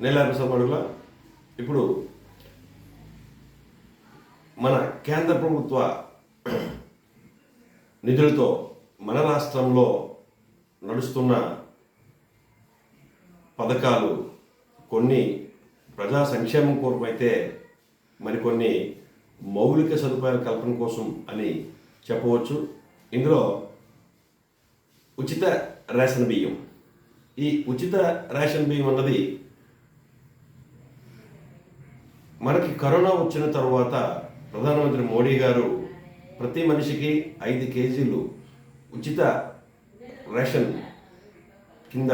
నెల సమడుల ఇప్పుడు మన కేంద్ర ప్రభుత్వ నిధులతో మన రాష్ట్రంలో నడుస్తున్న పథకాలు కొన్ని ప్రజా సంక్షేమం కోరం అయితే మరికొన్ని మౌలిక సదుపాయాల కల్పన కోసం అని చెప్పవచ్చు. ఇందులో ఉచిత రేషన్ బియ్యం. ఈ ఉచిత రేషన్ బియ్యం అన్నది మనకి కరోనా వచ్చిన తర్వాత ప్రధానమంత్రి మోడీ గారు ప్రతి మనిషికి ఐదు కేజీలు ఉచిత రేషన్ కింద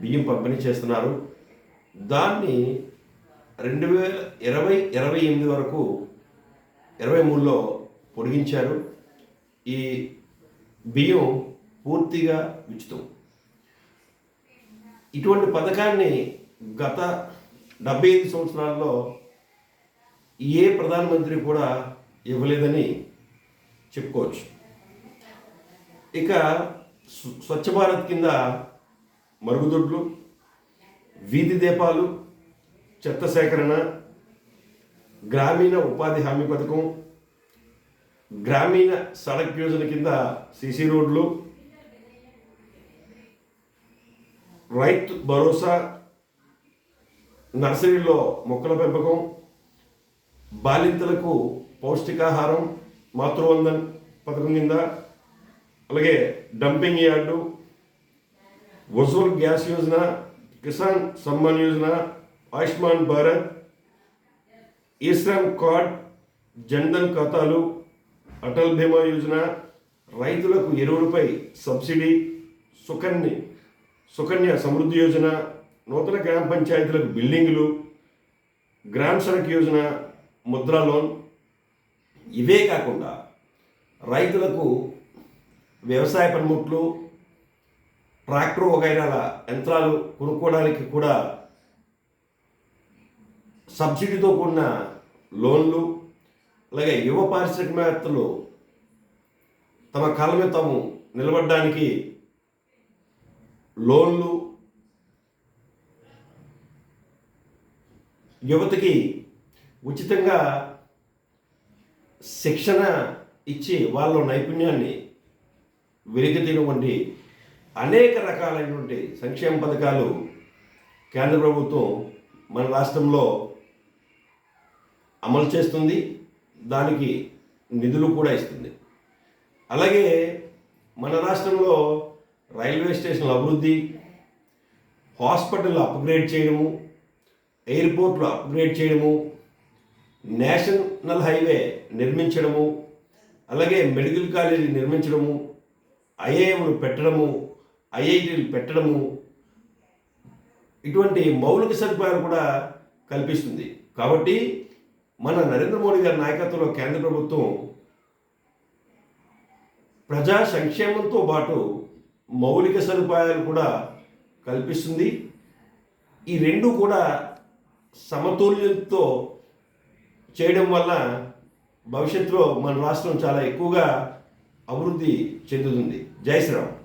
బియ్యం పంపిణీ చేస్తున్నారు. దాన్ని రెండు వేల ఇరవై ఇరవై ఎనిమిది వరకు ఇరవై మూడులో పొడిగించారు. ఈ బియ్యం పూర్తిగా ఉచితం. ఇటువంటి పథకాన్ని గత డెబ్బై ఐదు సంవత్సరాల్లో ఏ ప్రధానమంత్రి కూడా ఇవ్వలేదని చెప్పుకోవచ్చు. ఇక స్వచ్ఛ భారత్ కింద మరుగుదొడ్లు వీధి దీపాలు చెత్త సేకరణ గ్రామీణ ఉపాధి హామీ పథకం గ్రామీణ సడక్ యోజన కింద సీసీ రోడ్లు రైతు భరోసా నర్సరీలో మొక్కల పెంపకం బాలింతలకు పౌష్టికాహారం మాతృవందన్ పథకం కింద అలాగే dumping yard Ujjwal gas Yojana Kisan Samman Yojana Ayushman Bharat e Shram card Jandhan ఖాతాలు అటల్ బీమా యోజన రైతులకు ఎరువులపై సబ్సిడీ సుకన్య సుకన్య సమృద్ధి యోజన నూతన గ్రామ పంచాయతీలకు బిల్డింగులు గ్రామ సడక్ యోజన ముద్రా లోన్. ఇవే కాకుండా రైతులకు వ్యవసాయ పనిముట్లు ట్రాక్టర్ వగైరాల యంత్రాలు కొనుక్కోవడానికి కూడా సబ్సిడీతో కూడిన లోన్లు అలాగే యువ పారిశ్రామికవేత్తలు తమ కాలమే తాము నిలబడడానికి లోన్లు యువతకి ఉచితంగా శిక్షణ ఇచ్చి వాళ్ళ నైపుణ్యాన్ని వెలికితీయటువంటి అనేక రకాలైనటువంటి సంక్షేమ పథకాలు కేంద్ర ప్రభుత్వం మన రాష్ట్రంలో అమలు చేస్తుంది. దానికి నిధులు కూడా ఇస్తుంది. అలాగే మన రాష్ట్రంలో రైల్వే స్టేషన్ల అభివృద్ధి హాస్పిటల్ అప్గ్రేడ్ చేయడము ఎయిర్పోర్ట్లు అప్గ్రేడ్ చేయడము నేషనల్ హైవే నిర్మించడము అలాగే మెడికల్ కాలేజీ నిర్మించడము ఐఐఎంలు పెట్టడము ఐఐటీలు పెట్టడము ఇటువంటి మౌలిక సదుపాయాలు కూడా కల్పిస్తుంది. కాబట్టి మన నరేంద్ర మోడీ గారి నాయకత్వంలో కేంద్ర ప్రభుత్వం ప్రజా సంక్షేమంతో పాటు మౌలిక సదుపాయాలు కూడా కల్పిస్తుంది. ఈ రెండు కూడా సమతుల్యంతో చేయడం వల్ల భవిష్యత్తులో మన రాష్ట్రం చాలా ఎక్కువగా అభివృద్ధి చెందుతుంది. జై శ్రీరామ్.